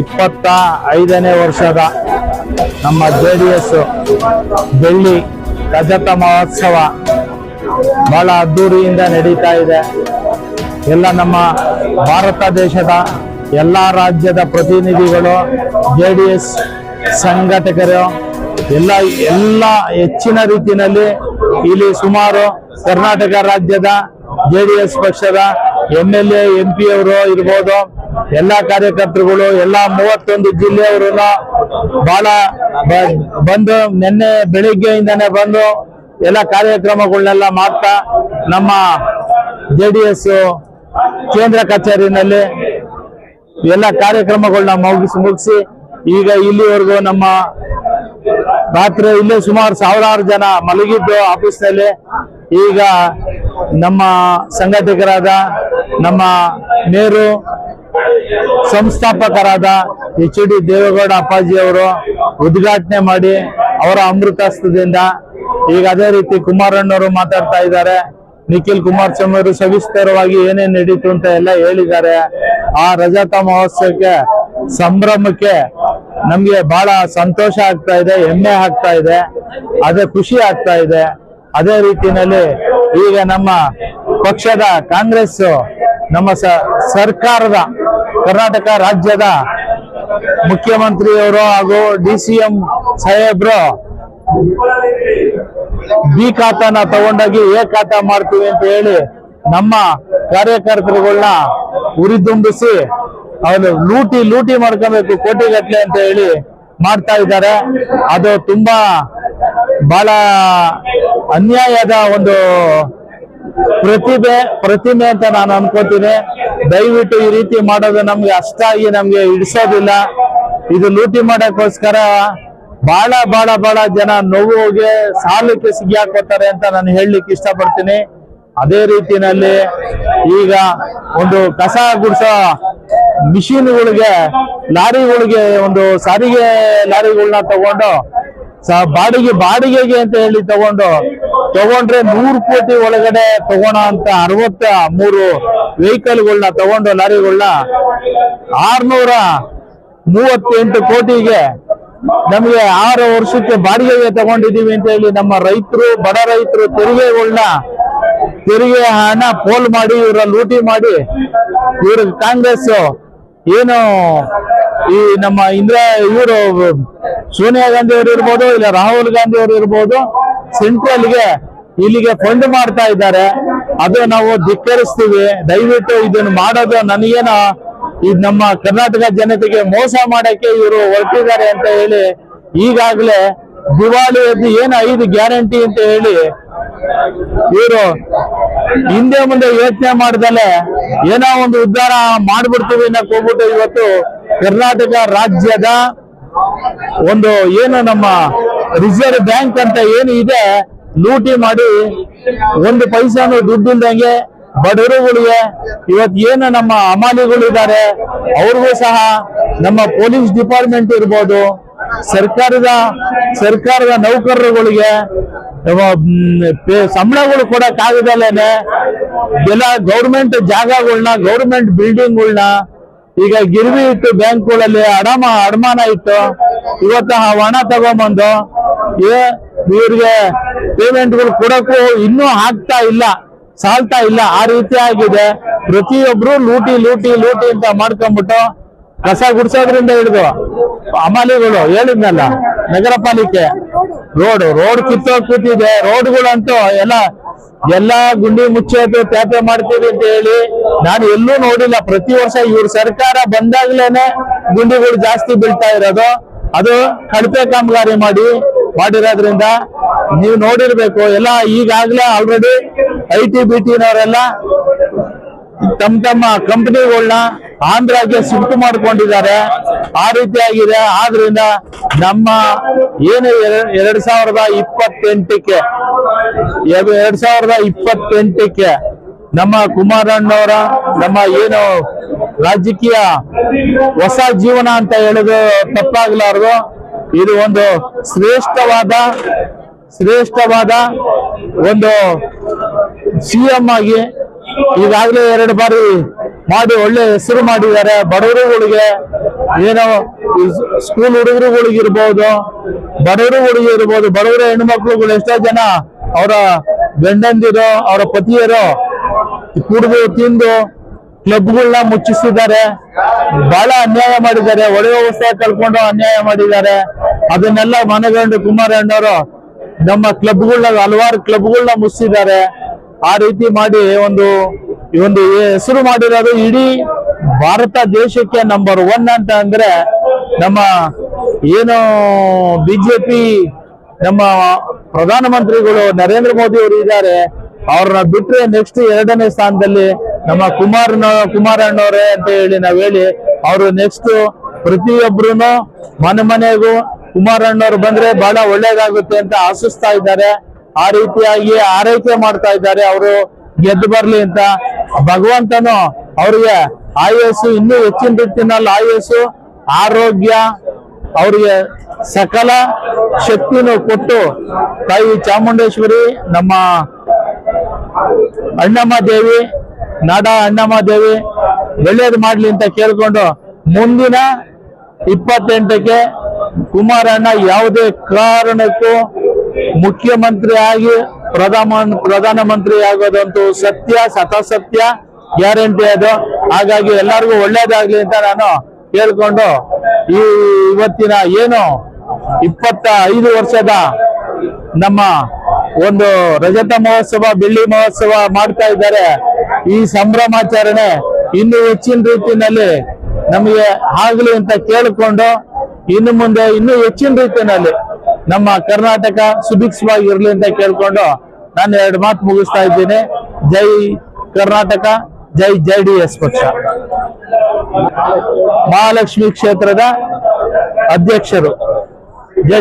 ಇಪ್ಪತ್ತ ಐದನೇ ವರ್ಷದ ನಮ್ಮ ಜೆ ಡಿ ಎಸ್ ಬೆಳ್ಳಿ ರಜತ ಮಹೋತ್ಸವ ಬಹಳ ಅದ್ದೂರಿಯಿಂದ ನಡೀತಾ ಇದೆ. ಎಲ್ಲ ನಮ್ಮ ಭಾರತ ದೇಶದ ಎಲ್ಲ ರಾಜ್ಯದ ಪ್ರತಿನಿಧಿಗಳು ಜೆ ಡಿ ಎಸ್ ಸಂಘಟಕರು, ಎಲ್ಲ ಎಲ್ಲ ಹೆಚ್ಚಿನ ರೀತಿಯಲ್ಲಿ ಇಲ್ಲಿ ಸುಮಾರು ಕರ್ನಾಟಕ ರಾಜ್ಯದ ಜೆ ಡಿ ಎಸ್ ಪಕ್ಷದ M L A, M P ಅವರು ಇರ್ಬೋದು. ಎಲ್ಲ ಕಾರ್ಯಕರ್ತರುಗಳು, ಎಲ್ಲ ಮೂವತ್ತೊಂದು ಜಿಲ್ಲೆಯವರು ಬಹಳ ಬಂದು ನಿನ್ನೆ ಬೆಳಿಗ್ಗೆಯಿಂದನೇ ಬಂದು ಎಲ್ಲ ಕಾರ್ಯಕ್ರಮಗಳನ್ನೆಲ್ಲ ಮಾಡ್ತಾ ನಮ್ಮ ಜೆ ಡಿ ಎಸ್ ಕೇಂದ್ರ ಕಚೇರಿನಲ್ಲಿ ಎಲ್ಲ ಕಾರ್ಯಕ್ರಮಗಳನ್ನ ಮುಗಿಸಿ ಮುಗಿಸಿ ಈಗ ಇಲ್ಲಿವರೆಗೂ ನಮ್ಮ ರಾತ್ರಿ ಇಲ್ಲೇ ಸುಮಾರು ಸಾವಿರಾರು ಜನ ಮಲಗಿದ್ದು ಆಫೀಸ್ನಲ್ಲಿ. ಈಗ ನಮ್ಮ ಸಂಘಟಕರಾದ ನಮ್ಮ ನೇರು ಸಂಸ್ಥಾಪಕರಾದ ಎಚ್ ಡಿ ದೇವೇಗೌಡ ಅಪ್ಪಾಜಿ ಅವರು ಉದ್ಘಾಟನೆ ಮಾಡಿ ಅವರ ಅಮೃತಾಸ್ತ್ರದಿಂದ ಈಗ ಅದೇ ರೀತಿ ಕುಮಾರಣ್ಣವರು ಮಾತಾಡ್ತಾ ಇದ್ದಾರೆ. ನಿಖಿಲ್ ಕುಮಾರಸ್ವಾಮಿ ಅವರು ಸವಿಸ್ತರವಾಗಿ ಏನೇನ್ ನಡೀತು ಅಂತ ಎಲ್ಲ ಹೇಳಿದ್ದಾರೆ. ಆ ರಜತ ಮಹೋತ್ಸವಕ್ಕೆ ಸಂಭ್ರಮಕ್ಕೆ ನಮ್ಗೆ ಬಹಳ ಸಂತೋಷ ಆಗ್ತಾ ಇದೆ, ಹೆಮ್ಮೆ ಆಗ್ತಾ ಇದೆ, ಅದೇ ಖುಷಿ ಆಗ್ತಾ ಇದೆ. ಅದೇ ರೀತಿಯಲ್ಲಿ ಈಗ ನಮ್ಮ ಪಕ್ಷದ ಕಾಂಗ್ರೆಸ್, ನಮ್ಮ ಸರ್ಕಾರದ, ಕರ್ನಾಟಕ ರಾಜ್ಯದ ಮುಖ್ಯಮಂತ್ರಿಯವರು ಹಾಗೂ ಡಿ ಸಿ ಎಂ ಸಾಹೇಬ್ರು ಬಿ ಖಾತಾನ ತಗೊಂಡೋಗಿ ಎ ಖಾತಾ ಮಾಡ್ತೀವಿ ಅಂತ ಹೇಳಿ ನಮ್ಮ ಕಾರ್ಯಕರ್ತರುಗಳನ್ನ ಉರಿದುಂಬಿಸಿ ಅವರು ಲೂಟಿ ಲೂಟಿ ಮಾಡ್ಕೋಬೇಕು ಕೋಟಿಗಟ್ಟಲೆ ಅಂತ ಹೇಳಿ ಮಾಡ್ತಾ ಇದ್ದಾರೆ. ಅದು ತುಂಬಾ ಬಹಳ ಅನ್ಯಾಯದ ಒಂದು ಪ್ರತಿಭೆ, ಪ್ರತಿಮೆ ಅಂತ ನಾನು ಅನ್ಕೋತೀನಿ. ದಯವಿಟ್ಟು ಈ ರೀತಿ ಮಾಡೋದು ನಮ್ಗೆ ಅಷ್ಟಾಗಿ ನಮ್ಗೆ ಹಿಡಿಸೋದಿಲ್ಲ. ಇದು ಲೂಟಿ ಮಾಡೋಕ್ಕೋಸ್ಕರ ಬಹಳ ಬಹಳ ಬಹಳ ಜನ ನೋವುಗೆ ಸಾಲಕ್ಕೆ ಸಿಗಿಹಾಕೋತಾರೆ ಅಂತ ನಾನು ಹೇಳಲಿಕ್ಕೆ ಇಷ್ಟಪಡ್ತೀನಿ. ಅದೇ ರೀತಿನಲ್ಲಿ ಈಗ ಒಂದು ಕಸ ಗುಡಿಸೋ ಮಿಷಿನ್ಗಳಿಗೆ ಲಾರಿಗಳಿಗೆ ಒಂದು ಸಾರಿಗೆ ಲಾರಿಗಳನ್ನ ತಗೊಂಡು ಬಾಡಿಗೆ, ಬಾಡಿಗೆಗೆ ಅಂತ ಹೇಳಿ ತಗೊಂಡು ತಗೊಂಡ್ರೆ ನೂರು ಕೋಟಿ ಒಳಗಡೆ ತಗೋಣ ಅಂತ ಅರವತ್ತ ಮೂರು ವೆಹಿಕಲ್ಗಳನ್ನ ತಗೊಂಡು ಲಾರಿಗಳನ್ನ ಆರ್ನೂರ ಮೂವತ್ತೆಂಟು ಕೋಟಿಗೆ ನಮಗೆ ಆರು ವರ್ಷಕ್ಕೆ ಬಾಡಿಗೆಗೆ ತಗೊಂಡಿದೀವಿ ಅಂತ ಹೇಳಿ ನಮ್ಮ ರೈತರು, ಬಡ ರೈತರು ತೆರಿಗೆಗಳನ್ನ ತೆರಿಗೆ ಹಣ ಪೋಲ್ ಮಾಡಿ ಇವರ ಲೂಟಿ ಮಾಡಿ ಇವ್ರ ಕಾಂಗ್ರೆಸ್ ಏನು ಈ ನಮ್ಮ ಇಂದಿರಾ, ಇವರು ಸೋನಿಯಾ ಗಾಂಧಿ ಅವರು ಇರ್ಬೋದು, ಇಲ್ಲ ರಾಹುಲ್ ಗಾಂಧಿ ಅವರು ಇರ್ಬೋದು ಸೆಂಟ್ರಲ್ಗೆ ಇಲ್ಲಿಗೆ ಫಂಡ್ ಮಾಡ್ತಾ ಇದ್ದಾರೆ. ಅದು ನಾವು ಧಿಕ್ಕರಿಸ್ತೀವಿ. ದಯವಿಟ್ಟು ಇದನ್ನು ಮಾಡೋದು ನನಗೇನೋ ಇದು ನಮ್ಮ ಕರ್ನಾಟಕ ಜನತೆಗೆ ಮೋಸ ಮಾಡಕ್ಕೆ ಇವರು ಹೊರಟಿದ್ದಾರೆ ಅಂತ ಹೇಳಿ ಈಗಾಗಲೇ ದಿವಾಳಿಯದ್ದು ಏನು ಐದು ಗ್ಯಾರಂಟಿ ಅಂತ ಹೇಳಿ ಇವರು ಹಿಂದೆ ಮುಂದೆ ಯೋಚನೆ ಮಾಡ್ದಲೆ ಏನೋ ಒಂದು ಉದ್ಧಾರ ಮಾಡ್ಬಿಡ್ತೀವಿ ಅನ್ನಕ್ ಹೋಗ್ಬಿಟ್ಟು ಇವತ್ತು ಕರ್ನಾಟಕ ರಾಜ್ಯದ ಒಂದು ಏನು ನಮ್ಮ ರಿಸರ್ವ್ ಬ್ಯಾಂಕ್ ಅಂತ ಏನು ಇದೆ, ಲೂಟಿ ಮಾಡಿ ಒಂದು ಪೈಸಾನು ದುಡ್ಡಿಲ್ದಂಗೆ ಬಡವರುಗಳಿಗೆ ಇವತ್ತು ಏನು ನಮ್ಮ ಅಮಾಲಿಗಳಿದ್ದಾರೆ ಅವ್ರಿಗೂ ಸಹ ನಮ್ಮ ಪೊಲೀಸ್ ಡಿಪಾರ್ಟ್ಮೆಂಟ್ ಇರ್ಬೋದು. ಸರ್ಕಾರದ ಸರ್ಕಾರದ ನೌಕರರುಗಳಿಗೆ ಸಂಬಳಗಳು ಕೊಡಕ್ ಆಗದಲ್ಲೇನೆ, ಎಲ್ಲ ಗೌರ್ಮೆಂಟ್ ಜಾಗಗಳನ್ನ ಗೌರ್ಮೆಂಟ್ ಬಿಲ್ಡಿಂಗ್ಗಳನ್ನ ಈಗ ಗಿರ್ವಿ ಇಟ್ಟು ಬ್ಯಾಂಕ್ಗಳಲ್ಲಿ ಅಡಮ, ಅಡಮಾನ ಇಟ್ಟು ಇವತ್ತು ಆ ಹಣ ತಗೊಂಬಂದು ಏ, ಇವ್ರಿಗೆ ಪೇಮೆಂಟ್ಗಳು ಕೊಡಕ್ಕೂ ಇನ್ನೂ ಆಗ್ತಾ ಇಲ್ಲ, ಸಾಲ್ತಾ ಇಲ್ಲ. ಆ ರೀತಿ ಆಗಿದೆ. ಪ್ರತಿಯೊಬ್ರು ಲೂಟಿ ಲೂಟಿ ಲೂಟಿ ಅಂತ ಮಾಡ್ಕೊಂಡ್ಬಿಟ್ಟು ಕಸ ಗುಡ್ಸೋದ್ರಿಂದ ಹಿಡಿದು ಅಮಾಲಿಗಳು ಹೇಳಿದ್ನಲ್ಲ, ನಗರ ಪಾಲಿಕೆ. ರೋಡ್ ರೋಡ್ ಕಿತ್ತೋಗ್ ಕೂತಿದೆ. ರೋಡ್ಗಳಂತೂ ಎಲ್ಲ, ಎಲ್ಲಾ ಗುಂಡಿ ಮುಚ್ಚೋದು ತ್ಯಾಪೆ ಮಾಡ್ತೀವಿ ಅಂತ ಹೇಳಿ ನಾನು ಎಲ್ಲೂ ನೋಡಿಲ್ಲ. ಪ್ರತಿ ವರ್ಷ ಇವ್ರ ಸರ್ಕಾರ ಬಂದಾಗ್ಲೇನೆ ಗುಂಡಿಗಳು ಜಾಸ್ತಿ ಬೀಳ್ತಾ ಇರೋದು. ಅದು ಕಳಪೆ ಕಾಮಗಾರಿ ಮಾಡಿ ಮಾಡಿರೋದ್ರಿಂದ ನೀವು ನೋಡಿರ್ಬೇಕು, ಎಲ್ಲ ಈಗಾಗಲೇ ಆಲ್ರೆಡಿ ಐ ಟಿ ಬಿ ಟಿನವರೆಲ್ಲ ತಮ್ಮ ತಮ್ಮ ಕಂಪನಿಗಳನ್ನ ಆಂಧ್ರಕ್ಕೆ ಶಿಫ್ಟ್ ಮಾಡ್ಕೊಂಡಿದ್ದಾರೆ. ಆ ರೀತಿಯಾಗಿದೆ ಆದ್ರಿಂದ ನಮ್ಮ ಏನು ಎರ- ಎರಡ್ ಸಾವಿರದ ಇಪ್ಪತ್ತೆಂಟಕ್ಕೆ ಎರ- ಎರಡ್ ಸಾವಿರದ ಇಪ್ಪತ್ತೆಂಟಕ್ಕೆ ನಮ್ಮ ಕುಮಾರಣ್ಣವರ, ನಮ್ಮ ಏನು ರಾಜಕೀಯ ಹೊಸ ಜೀವನ ಅಂತ ಹೇಳೋದು ತಪ್ಪಾಗ್ಲಾರ್ದು. ಇದು ಒಂದು ಶ್ರೇಷ್ಠವಾದ ಶ್ರೇಷ್ಠವಾದ ಒಂದು ಸಿಎಂ ಆಗಿ ಈಗಾಗಲೇ ಎರಡು ಬಾರಿ ಮಾಡಿ ಒಳ್ಳೆ ಹೆಸರು ಮಾಡಿದ್ದಾರೆ. ಬಡವರುಗಳಿಗೆ ಏನೋ ಸ್ಕೂಲ್ ಹುಡುಗರುಗಳಿಗಿರ್ಬೋದು ಬಡವರುಗಳಿಗೆ ಇರ್ಬೋದು, ಬಡವರ ಹೆಣ್ಮಕ್ಳುಗಳು ಎಷ್ಟೋ ಜನ ಅವರ ಗಂಡಂದಿರೋ, ಅವರ ಪತಿಯರೋ ಕುಡಿದು ತಿಂದು ಕ್ಲಬ್ಗಳನ್ನ ಮುಚ್ಚಿಸಿದ್ದಾರೆ. ಬಹಳ ಅನ್ಯಾಯ ಮಾಡಿದ್ದಾರೆ. ಒಳ್ಳೆ ವ್ಯವಸ್ಥೆ ಕಳ್ಕೊಂಡು ಅನ್ಯಾಯ ಮಾಡಿದ್ದಾರೆ. ಅದನ್ನೆಲ್ಲ ಮನಗಂಡು ಕುಮಾರಣ್ಣವರು ನಮ್ಮ ಕ್ಲಬ್ಗಳನ್ನ ಹಲವಾರು ಕ್ಲಬ್ಗಳನ್ನ ಮುಚ್ಚಿದ್ದಾರೆ. ಆ ರೀತಿ ಮಾಡಿ ಒಂದು, ಈ ಒಂದು ಹೆಸರು ಮಾಡಿರೋದು ಇಡೀ ಭಾರತ ದೇಶಕ್ಕೆ ನಂಬರ್ ಒನ್ ಅಂತ ಅಂದ್ರೆ ನಮ್ಮ ಏನು ಬಿಜೆಪಿ ನಮ್ಮ ಪ್ರಧಾನಮಂತ್ರಿಗಳು ನರೇಂದ್ರ ಮೋದಿ ಅವರು ಇದ್ದಾರೆ. ಅವ್ರನ್ನ ಬಿಟ್ರೆ ನೆಕ್ಸ್ಟ್ ಎರಡನೇ ಸ್ಥಾನದಲ್ಲಿ ನಮ್ಮ ಕುಮಾರನ ಕುಮಾರಣ್ಣವ್ರೆ ಅಂತ ಹೇಳಿ ನಾವ್ ಹೇಳಿ, ಅವರು ನೆಕ್ಸ್ಟ್ ಪ್ರತಿಯೊಬ್ರು ಮನೆ ಮನೆಗೂ ಕುಮಾರಣ್ಣವ್ರು ಬಂದ್ರೆ ಬಹಳ ಒಳ್ಳೇದಾಗುತ್ತೆ ಅಂತ ಆಶಿಸ್ತಾ ಇದ್ದಾರೆ. ಆ ರೀತಿಯಾಗಿ ಆರೈಕೆ ಮಾಡ್ತಾ ಇದ್ದಾರೆ ಅವರು, ಗೆದ್ದು ಬರ್ಲಿ ಅಂತ. ಭಗವಂತನು ಅವ್ರಿಗೆ ಆಯಸ್ಸು, ಇನ್ನೂ ಹೆಚ್ಚಿನ ರೀತಿಯಲ್ಲಿ ಆಯಸ್ಸು, ಆರೋಗ್ಯ, ಅವ್ರಿಗೆ ಸಕಲ ಶಕ್ತಿನೂ ಕೊಟ್ಟು ತಾಯಿ ಚಾಮುಂಡೇಶ್ವರಿ ನಮ್ಮ ಅಣ್ಣಮ್ಮ ದೇವಿ ನಾಡ ಅಣ್ಣಮ್ಮ ದೇವಿ ಒಳ್ಳೇದು ಮಾಡ್ಲಿ ಅಂತ ಕೇಳಿಕೊಂಡು ಮುಂದಿನ ಇಪ್ಪತ್ತೆಂಟಕ್ಕೆ ಕುಮಾರಣ್ಣ ಯಾವುದೇ ಕಾರಣಕ್ಕೂ ಮುಖ್ಯಮಂತ್ರಿ ಆಗಿ ಪ್ರಧಾನ ಪ್ರಧಾನಮಂತ್ರಿ ಆಗೋದಂತೂ ಸತ್ಯ, ಸತಾಸತ್ಯ, ಗ್ಯಾರಂಟಿ ಅದು. ಹಾಗಾಗಿ ಎಲ್ಲರಿಗೂ ಒಳ್ಳೇದಾಗ್ಲಿ ಅಂತ ನಾನು ಕೇಳ್ಕೊಂಡು ಈ ಇವತ್ತಿನ ಏನು ಇಪ್ಪತ್ತ ಐದು ವರ್ಷದ ನಮ್ಮ ಒಂದು ರಜತ ಮಹೋತ್ಸವ, ಬೆಳ್ಳಿ ಮಹೋತ್ಸವ ಮಾಡ್ತಾ ಇದ್ದಾರೆ. ಈ ಸಂಭ್ರಮಾಚರಣೆ ಇನ್ನು ಹೆಚ್ಚಿನ ರೀತಿಯಲ್ಲಿ ನಮಗೆ ಆಗ್ಲಿ ಅಂತ ಕೇಳಿಕೊಂಡು ಇನ್ನು ಮುಂದೆ ಇನ್ನೂ ಹೆಚ್ಚಿನ ರೀತಿಯಲ್ಲಿ ನಮ್ಮ ಕರ್ನಾಟಕ ಸುಭಿಕ್ಷವಾಗಿ ಇರ್ಲಿ ಅಂತ ಕೇಳ್ಕೊಂಡು ನಾನು ಎರಡು ಮಾತು ಮುಗಿಸ್ತಾ ಇದ್ದೀನಿ. ಜೈ ಕರ್ನಾಟಕ, ಜೈ ಜೆ ಡಿ ಎಸ್ ಪಕ್ಷ. ಮಹಾಲಕ್ಷ್ಮಿ ಕ್ಷೇತ್ರದ ಅಧ್ಯಕ್ಷರು. ಜೈ